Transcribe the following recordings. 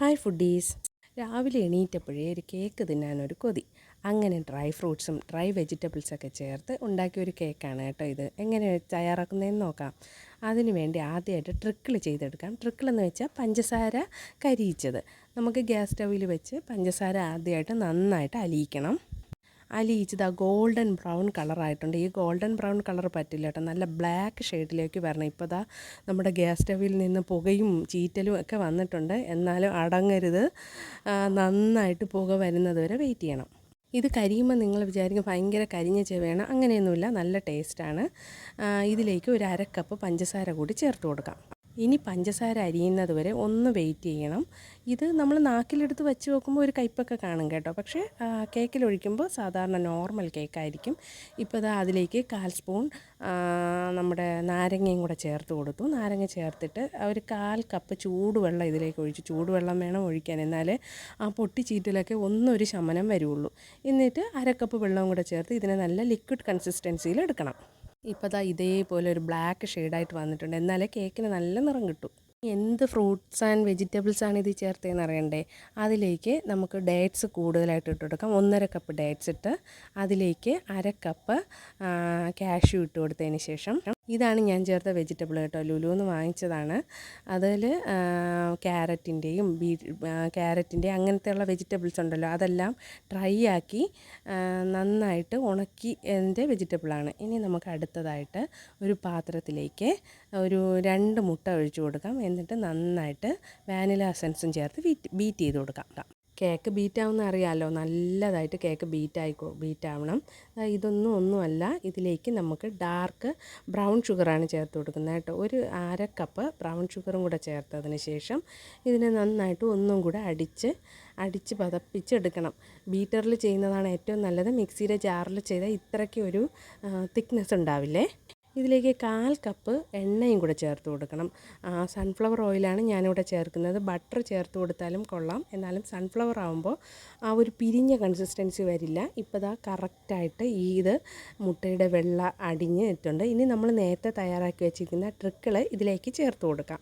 Hi foodies. രാവിലെ എണീറ്റപ്പോഴേ ഒരു cake തിന്നാനൊരു കൊതി. അങ്ങനെ ഡ്രൈ ഫ്രൂട്ട്സും ഡ്രൈ വെജിറ്റബിൾസൊക്കെ ചേർത്ത് ഉണ്ടാക്കിയ ഒരു കേക്കാണ് കേട്ടോ ഇത്. എങ്ങനെ തയ്യാറാക്കുന്നതെന്ന് നോക്കാം. അതിനു വേണ്ടി ആദ്യമായിട്ട് ട്രിക്കിൾ ചെയ്തെടുക്കാം. ട്രിക്കിൾ എന്ന് വെച്ചാൽ പഞ്ചസാര കരിയിച്ചത്. നമുക്ക് ഗ്യാസ് സ്റ്റൗവിൽ വെച്ച് പഞ്ചസാര ആദ്യമായിട്ട് നന്നായിട്ട് അലിയിക്കണം. അലിയിച്ചത് ആ ഗോൾഡൻ ബ്രൗൺ കളറായിട്ടുണ്ട്. ഈ ഗോൾഡൻ ബ്രൗൺ കളർ പറ്റില്ല കേട്ടോ. നല്ല ബ്ലാക്ക് ഷെയ്ഡിലേക്ക് വരണം. ഇപ്പോൾ ദാ നമ്മുടെ ഗ്യാസ് സ്റ്റവിൽ നിന്ന് പുകയും ചീറ്റലും ഒക്കെ വന്നിട്ടുണ്ട്. എന്നാലും അടങ്ങരുത്. നന്നായിട്ട് പുക വരുന്നത് വരെ വെയിറ്റ് ചെയ്യണം. ഇത് കരിയുമ്പോൾ നിങ്ങൾ വിചാരിക്കും ഭയങ്കര കരിഞ്ഞ ചെവയാണ്. അങ്ങനെയൊന്നുമില്ല. നല്ല ടേസ്റ്റാണ്. ഇതിലേക്ക് ഒരു അര കപ്പ് പഞ്ചസാര കൂടി ചേർത്ത് കൊടുക്കാം. ഇനി പഞ്ചസാര അരിയുന്നത് വരെ ഒന്ന് വെയിറ്റ് ചെയ്യണം. ഇത് നമ്മൾ നാക്കിലെടുത്ത് വെച്ച് നോക്കുമ്പോൾ ഒരു കയ്പ്പൊക്കെ കാണും കേട്ടോ. പക്ഷേ കേക്കിലൊഴിക്കുമ്പോൾ സാധാരണ നോർമൽ കേക്കായിരിക്കും ഇപ്പോൾ ഇതാ അതിലേക്ക് കാൽ സ്പൂൺ നമ്മുടെ നാരങ്ങയും കൂടെ ചേർത്ത് കൊടുത്തു. നാരങ്ങ ചേർത്തിട്ട് ഒരു കാൽ കപ്പ് ചൂടുവെള്ളം ഇതിലേക്ക് ഒഴിച്ചു ചൂടുവെള്ളം വേണം ഒഴിക്കാൻ. എന്നാലേ ആ പൊട്ടിച്ചീറ്റിലൊക്കെ ഒന്നൊരു ശമനം വരുള്ളൂ. എന്നിട്ട് അര കപ്പ് വെള്ളവും കൂടെ ചേർത്ത് ഇതിനെ നല്ല ലിക്വിഡ് കൺസിസ്റ്റൻസിയിൽ എടുക്കണം. ഇപ്പോൾ ദാ ഇതേപോലെ ഒരു ബ്ലാക്ക് ഷെയ്ഡായിട്ട് വന്നിട്ടുണ്ട്. എന്നാലേ കേക്കിന് നല്ല നിറം കിട്ടും. എന്ത് ഫ്രൂട്ട്സ് ആൻഡ് വെജിറ്റബിൾസ് ആണ് ഇത് ചേർത്തതെന്ന് അറിയണ്ടേ? അതിലേക്ക് നമുക്ക് ഡേറ്റ്സ് കൂടുതലായിട്ട് ഇട്ട് കൊടുക്കാം. ഒന്നര കപ്പ് ഡേറ്റ്സ് ഇട്ട് അതിലേക്ക് അര കപ്പ് കാഷ്യൂ ഇട്ട് കൊടുത്തതിന് ശേഷം ഇതാണ് ഞാൻ ചേർത്ത വെജിറ്റബിൾ കേട്ടോ. ലുലു എന്ന് വാങ്ങിച്ചതാണ്. അതിൽ ക്യാരറ്റിന്റെയും ബീ ക്യാരറ്റിന്റെ അങ്ങനത്തെയുള്ള വെജിറ്റബിൾസ് ഉണ്ടല്ലോ അതെല്ലാം ഡ്രൈ ആക്കി നന്നായിട്ട് ഉണക്കി എന്റെ വെജിറ്റബിളാണ് ഇനി നമുക്ക് അടുത്തതായിട്ട് ഒരു പാത്രത്തിലേക്ക് ഒരു രണ്ട് മുട്ട ഒഴിച്ചു കൊടുക്കാം. എന്നിട്ട് നന്നായിട്ട് വാനില എസൻസും ചേർത്ത് ബീറ്റ് ബീറ്റ് ചെയ്ത് കൊടുക്കാം. കേക്ക് ബീറ്റ് ആവുന്ന അറിയാമല്ലോ നല്ലതായിട്ട് കേക്ക് ബീറ്റ് ആയിക്കോ ബീറ്റ് ആവണം ദാ ഇതൊന്നും ഒന്നുമല്ല. ഇതിലേക്ക് നമുക്ക് ഡാർക്ക് ബ്രൗൺ ഷുഗറാണ് ചേർത്ത് കൊടുക്കുന്നത് കേട്ടോ. ഒരു അര കപ്പ് ബ്രൗൺ ഷുഗറും കൂടെ ചേർത്തതിന് ശേഷം ഇതിനെ നന്നായിട്ട് ഒന്നും കൂടെ അടിച്ച് അടിച്ച് പതപ്പിച്ചെടുക്കണം. ബീറ്ററിൽ ചെയ്യുന്നതാണ് ഏറ്റവും നല്ലത്. മിക്സിയുടെ ജാറിൽ ചെയ്താൽ ഇത്രയ്ക്ക് ഒരു തിക്നെസ് ഉണ്ടാവില്ലേ? ഇതിലേക്ക് കാൽ കപ്പ് എണ്ണയും കൂടെ ചേർത്ത് കൊടുക്കണം. സൺഫ്ലവർ ഓയിലാണ് ഞാനിവിടെ ചേർക്കുന്നത്. ബട്ടർ ചേർത്ത് കൊടുത്താലും കൊള്ളാം. എന്നാലും സൺഫ്ലവർ ആകുമ്പോൾ ആ ഒരു പിരിഞ്ഞ കൺസിസ്റ്റൻസി വരില്ല. ഇപ്പോൾ ദാ കറക്റ്റായിട്ട് ഈ ഇത് മുട്ടയുടെ വെള്ള അടിഞ്ഞ് ഇട്ടുണ്ട് ഇനി നമ്മൾ നേരത്തെ തയ്യാറാക്കി വെച്ചിരിക്കുന്ന ട്രിക്കിൾ ഇതിലേക്ക് ചേർത്ത് കൊടുക്കാം.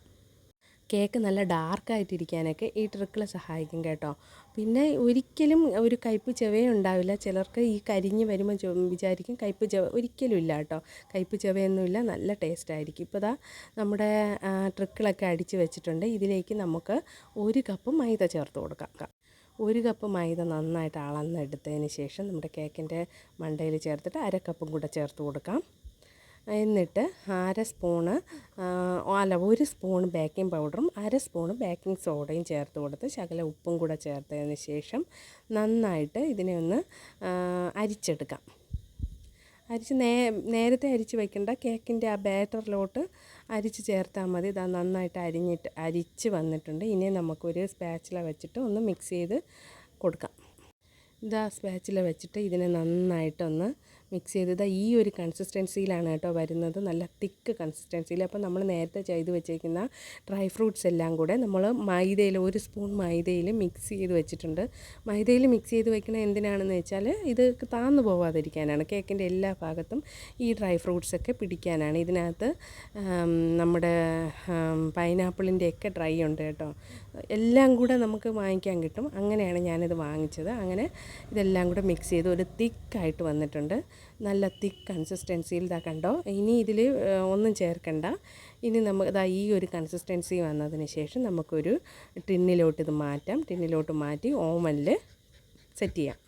കേക്ക് നല്ല ഡാർക്കായിട്ടിരിക്കാനൊക്കെ ഈ ട്രിക്കിൾ സഹായിക്കും കേട്ടോ. പിന്നെ ഒരിക്കലും ഒരു കയ്പ് ചെവേ ഉണ്ടാവില്ല ചിലർക്ക് ഈ കരിഞ്ഞ് വരുമ്പോൾ വിചാരിക്കും കയ്പ് ചെവ ഒരിക്കലും ഇല്ല കേട്ടോ. കയ്പ് ചെവയൊന്നുമില്ല നല്ല ടേസ്റ്റ് ആയിരിക്കും ഇപ്പോൾ ദാ നമ്മുടെ ട്രിക്കിളൊക്കെ അടിച്ച് വെച്ചിട്ടുണ്ട്. ഇതിലേക്ക് നമുക്ക് ഒരു കപ്പ് മൈദ ചേർത്ത് കൊടുക്കാം. ഒരു കപ്പ് മൈദ നന്നായിട്ട് അളന്നെടുത്തതിന് ശേഷം നമ്മുടെ കേക്കിന്റെ മണ്ടയിൽ ചേർത്തിട്ട് അര കപ്പും കൂടെ ചേർത്ത് കൊടുക്കാം. എന്നിട്ട് അര സ്പൂണ് അല്ല ഒരു സ്പൂൺ ബേക്കിംഗ് പൗഡറും അര സ്പൂണ് ബേക്കിംഗ് സോഡയും ചേർത്ത് കൊടുത്ത് ശകല ഉപ്പും കൂടെ ചേർത്തതിന് ശേഷം നന്നായിട്ട് ഇതിനെ ഒന്ന് അരിച്ചെടുക്കാം. അരിച്ച് നേ നേരത്തെ അരിച്ച് വെക്കേണ്ട കേക്കിന്റെ ആ ബാറ്ററിലോട്ട് അരിച്ച് ചേർത്താൽ മതി. ഇതാ നന്നായിട്ട് അരിഞ്ഞിട്ട് അരിച്ച് വന്നിട്ടുണ്ട്. ഇനി നമുക്കൊരു സ്പാച്ചില വെച്ചിട്ട് ഒന്ന് മിക്സ് ചെയ്ത് കൊടുക്കാം. ഇതാ സ്പാച്ചില വെച്ചിട്ട് ഇതിനെ നന്നായിട്ടൊന്ന് മിക്സ് ചെയ്തത് ഈ ഒരു കൺസിസ്റ്റൻസിയിലാണ് കേട്ടോ വരുന്നത്. നല്ല തിക്ക് കൺസിസ്റ്റൻസിയിൽ അപ്പോൾ നമ്മൾ നേരത്തെ ചെയ്ത് വെച്ചേക്കുന്ന ഡ്രൈ ഫ്രൂട്ട്സ് എല്ലാം കൂടെ നമ്മൾ മൈദയിൽ ഒരു സ്പൂൺ മൈദയിൽ മിക്സ് ചെയ്ത് വെച്ചിട്ടുണ്ട്. മൈദയിൽ മിക്സ് ചെയ്ത് വെക്കണത് എന്തിനാണെന്ന് വെച്ചാൽ ഇത് താന്നു പോവാതിരിക്കാനാണ്. കേക്കിന്റെ എല്ലാ ഭാഗത്തും ഈ ഡ്രൈ ഫ്രൂട്ട്സൊക്കെ പിടിക്കാനാണ്. ഇതിനകത്ത് നമ്മുടെ പൈനാപ്പിളിന്റെ ഒക്കെ ഡ്രൈ ഉണ്ട് കേട്ടോ. എല്ലാം കൂടെ നമുക്ക് വാങ്ങിക്കാൻ കിട്ടും. അങ്ങനെയാണ് ഞാനിത് വാങ്ങിച്ചത്. അങ്ങനെ ഇതെല്ലാം കൂടെ മിക്സ് ചെയ്ത് ഒരു തിക്കായിട്ട് വന്നിട്ടുണ്ട്. നല്ല തിക്ക് കൺസിസ്റ്റൻസിയിൽ ഇതാ കണ്ടോ. ഇനി ഇതിൽ ഒന്നും ചേർക്കണ്ട. ഇനി നമുക്ക് ഇതാ ഈ ഒരു കൺസിസ്റ്റൻസി വന്നതിന് ശേഷം നമുക്കൊരു ടിന്നിലോട്ട് ഇത് മാറ്റാം. ടിന്നിലോട്ട് മാറ്റി ഓവനിൽ സെറ്റ് ചെയ്യാം.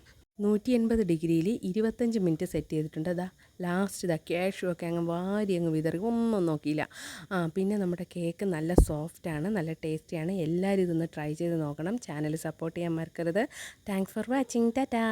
നൂറ്റി എൺപത് ഡിഗ്രിയിൽ ഇരുപത്തഞ്ച് മിനിറ്റ് സെറ്റ് ചെയ്തിട്ടുണ്ട്. അതാ ലാസ്റ്റ് ഇതാ ക്യാഷും ഒക്കെ അങ്ങ് വാരി അങ്ങ് വിതറി. ഒന്നും നോക്കിയില്ല. ആ പിന്നെ നമ്മുടെ കേക്ക് നല്ല സോഫ്റ്റാണ് നല്ല ടേസ്റ്റിയാണ് എല്ലാവരും ഇതൊന്ന് ട്രൈ ചെയ്ത് നോക്കണം. ചാനൽ സപ്പോർട്ട് ചെയ്യാൻ മറക്കരുത്. Thanks for watching Tata